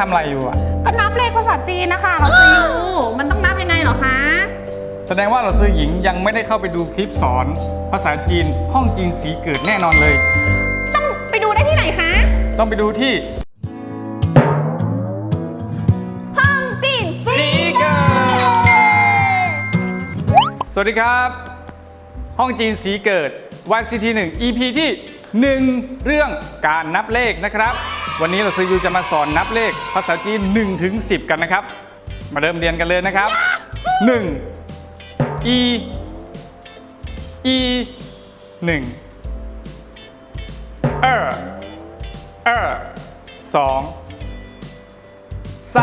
ทำอะไรอยู่อะ ก็นับเลขภาษาจีนนะคะเราซื้ออยู่มันต้องนับยังไงเหรอคะ แสดงว่าเราซื้อหญิงยังไม่ได้เข้าไปดูคลิปสอน ภาษาจีนห้องจีนสีเกิดแน่นอนเลย ต้องไปดูได้ที่ไหนคะ ต้องไปดูที่ ห้องจีนสีเกิด สวัสดีครับ ห้องจีนสีเกิด YCT 1 EP ที่ 1 เรื่องการนับเลขนะครับ วันนี้เราซื้อยูจะมาสอนนับเลขภาษาจีน1ถึง10 กันนะครับ มาเริ่มเรียนกันเลยนะครับ 1 e e 1เออเออสองซ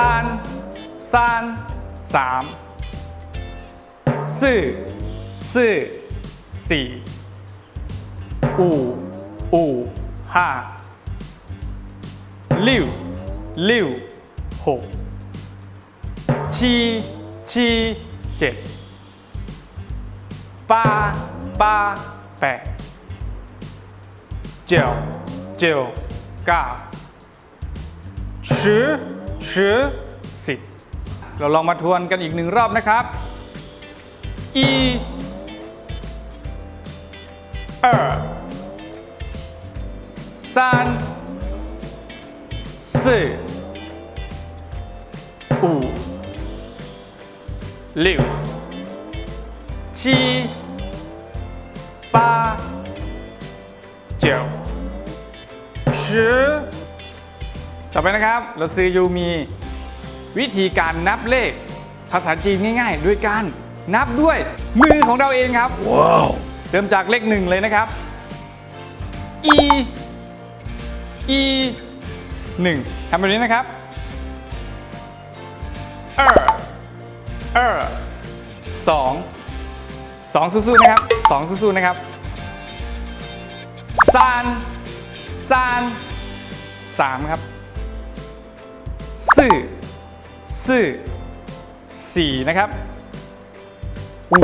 านซานสามสี่สี่สี่อูอูห้าลิวลิวหกชีชีเจ็ดป้าป้าแปด 九九เก้า十十สิบเราลองมาทวนกันอีกหนึ่งรอบนะครับ一二三 四、五、六、七、八、九、十ต่อไปนะครับ เราซื้อยูมี วิธีการนับเลขภาษาจีนง่ายๆ ด้วยการนับด้วยมือของเราเองครับ ว้าว เริ่มจากเลขหนึ่งเลยนะครับอีอี 1ทำแบบนี้นะครับเออเออสองสองสู้ๆนะครับสองสู้ๆนะครับซานซานสามครับสี่สี่สี่นะครับอู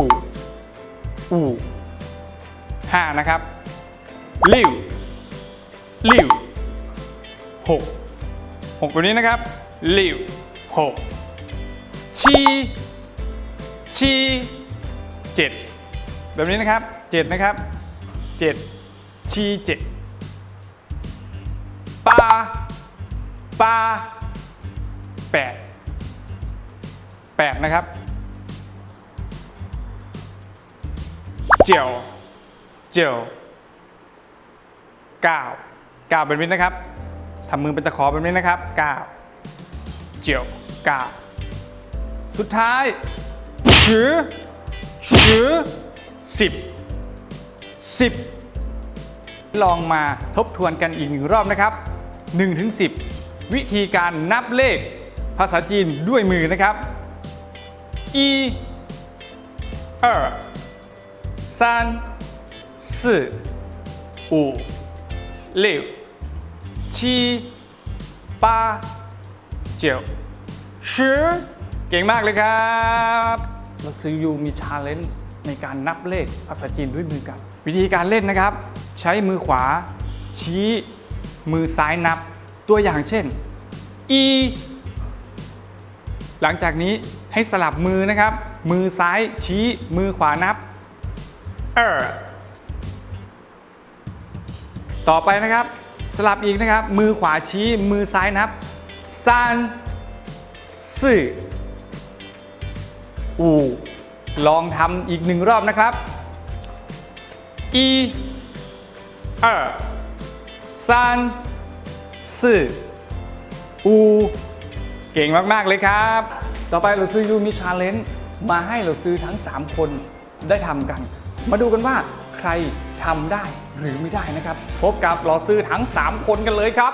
อูห้านะครับลิ้วลิ้ว หกหกตัวนี้นะครับหลิวหกชีชีเจ็ดแบบนี้นะครับเจ็ดนะครับเจ็ดชีเจ็ดปาปาแปดแปดนะครับ เจียวเจียวเก้าเก้าแบบนี้นะครับ ทำมือเป็นตะขอแบบนี้นะครับก้าวเจียวก้าวสุดท้ายชื้อชื้อสิบสิบลองมาทบทวนกันอีกหนึ่งรอบนะครับ1ถึง10 วิธีการนับเลขภาษาจีนด้วยมือนะครับอีเออสาม 七八เจียวชื่อเก่งมากเลยครับมาซื้อยูมีชาเลนจ์ในการนับเลขภาษาจีนด้วยมือกับ วิธีการเล่นนะครับ ใช้มือขวา ชี้มือซ้ายนับตัวอย่างเช่นอีหลังจากนี้ให้สลับมือนะครับ มือซ้ายชี้มือขวานับเออต่อไปนะครับ สลับอีกนะครับ มือขวาชี้มือซ้ายนับสามสี่อูลองทำอีกหนึ่งรอบนะครับอีเออสามสี่อูเก่งมาก ๆ เลยครับ ต่อไปเราซื้อยูมิชาเลนจ์มาให้เราซื้อทั้ง 3 คนได้ทำกัน มาดูกันว่าใครทำได้ หรือไม่ได้นะครับ พบกับเราซื้อทั้ง 3 คนกันเลยครับ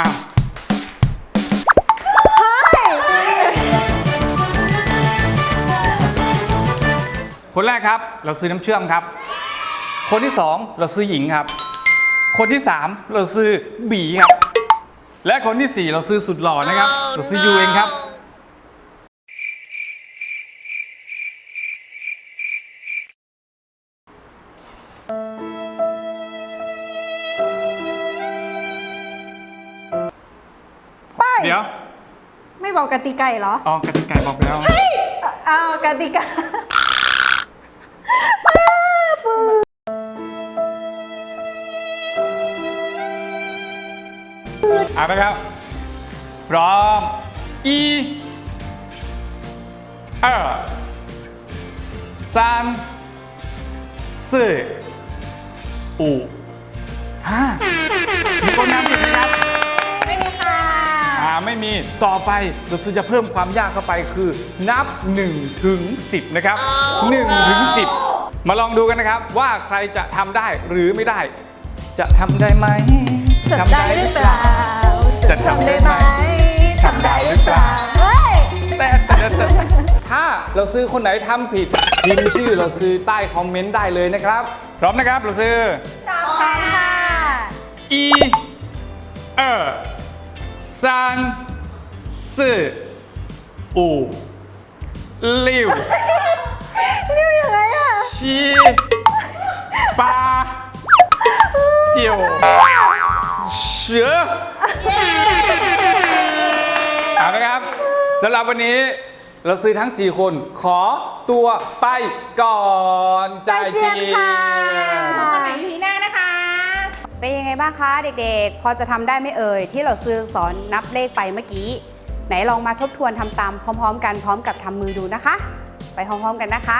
อ้าว คนแรกครับเราซื้อน้ำเชื่อมครับ คนที่สองเราซื้อหญิงครับ คนที่สามเราซื้อบีครับ และคนที่สี่เราซื้อสุดหล่อนะครับ เราซื้อยูเองครับ ดี๋ยว ไม่บอกกติกาเหรอ อ๋อกติกาบอกไปแล้ว อ้าวกติกาเอาละครับ พร้อม อีเออสามสี่อูห้ามีค ต่อไปเราจะเพิ่มความยากเข้าไปคือนับ1ถึง10นะครับ1ถึง10 มาลองดูกันนะครับว่าใครจะทำได้หรือไม่ได้ จะทำได้ไหมทำได้หรือเปล่าจะทำได้ไหมทำได้หรือเปล่าเฮ้ยแต่แต่แต่ถ้าเราซื้อคนไหนทำผิดพิมพ์ชื่อเราซื้อใต้คอมเมนต์ได้เลยนะครับ พร้อมนะครับเราซื้อพร้อมค่ะอีเออสา มสี่อูลิวนิ้วยังไงอะชีปาเจียวเสือเอาละครับสำหรับวันนี้เราซื้อทั้ง 4 คน ขอตัวไปก่อนใจายใจเจีจียนค่ะพบกันใหม่ EP หน้านะคะ เป็นยังไงบ้างคะเด็กๆ พอจะทำได้ไหมเอ่ย ที่เราซื้อสอนนับเลขไปเมื่อกี้ ไหนลองมาทบทวนทำตามพร้อมๆ กันพร้อมกับทำมือดูนะคะ ไปพร้อมๆกันนะคะ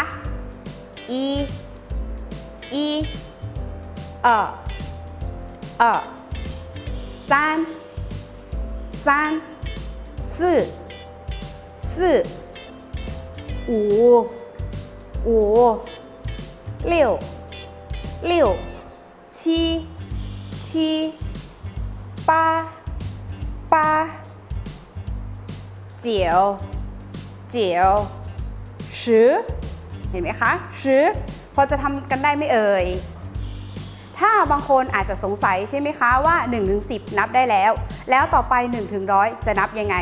e e เออเออ三三四四五五六六七七八八 เจียว เจียวชื้อเห็นไหมคะชื้อพอจะทำกันได้ไม่เอ่ย ถ้าบางคนอาจจะสงสัยใช่ไหมคะว่า 1-10 นับได้แล้ว แล้วต่อไป 1-100 จะนับยังไง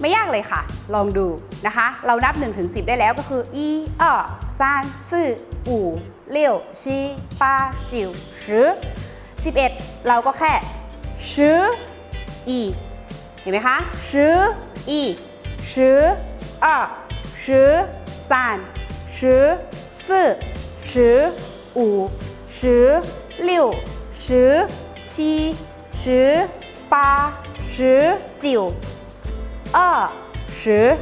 ไม่ยากเลยค่ะ ลองดูนะคะ เรานับ 1-10 ได้แล้วก็คืออีเออซานซื่ออูเลี้ยวชีปาจิวชื้อ11 เราก็แค่ชื้ออีเห็นไหมคะชื้ออี 10 2 10 3 10 4 10 5 十六、十七、十八、十九、二十、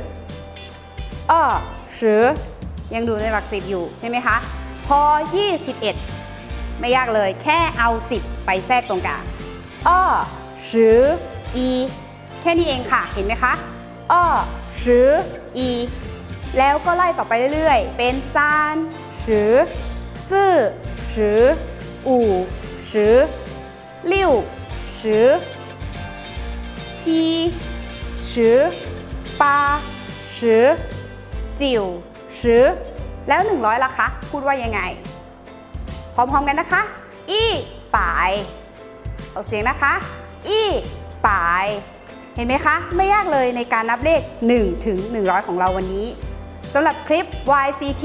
二十ยังดูในหลักสิบอยู่ใช่ไหมคะ พอ 21 ไม่ยากเลยแค่เอา 10 ไปแทรกตรงกลางอ้อ十อีแค่นี้เองค่ะ เห็นไหมคะ อ้อหรืออีแล้วก็ไล่ต่อไปเรื่อยๆ เป็นซานหรือซื่อหรืออู่หรือลิ้วหรือชีหรือปาหรือจิ๋วหรือแล้ว 100ล่ะคะ พูดว่ายังไง พร้อมๆกันนะคะ อีป่าย ออกเสียงนะคะ อีป่าย เห็นไหมคะ ไม่ยากเลยในการนับเลข 1 ถึง 100 ของเราวันนี้สำหรับคลิป YCT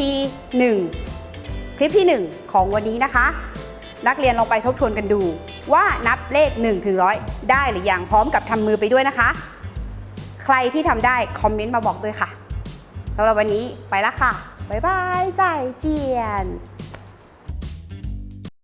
1 คลิปที่ 1 ของวันนี้นะคะ นักเรียนลองไปทบทวนกันดู ว่านับเลข1ถึง100 ได้หรือยังพร้อมกับทำมือไปด้วยนะคะ ใครที่ทำได้ คอมเมนต์มาบอกด้วยค่ะสำหรับวันนี้ไปละค่ะ บ๊ายบายจ่ายเจียน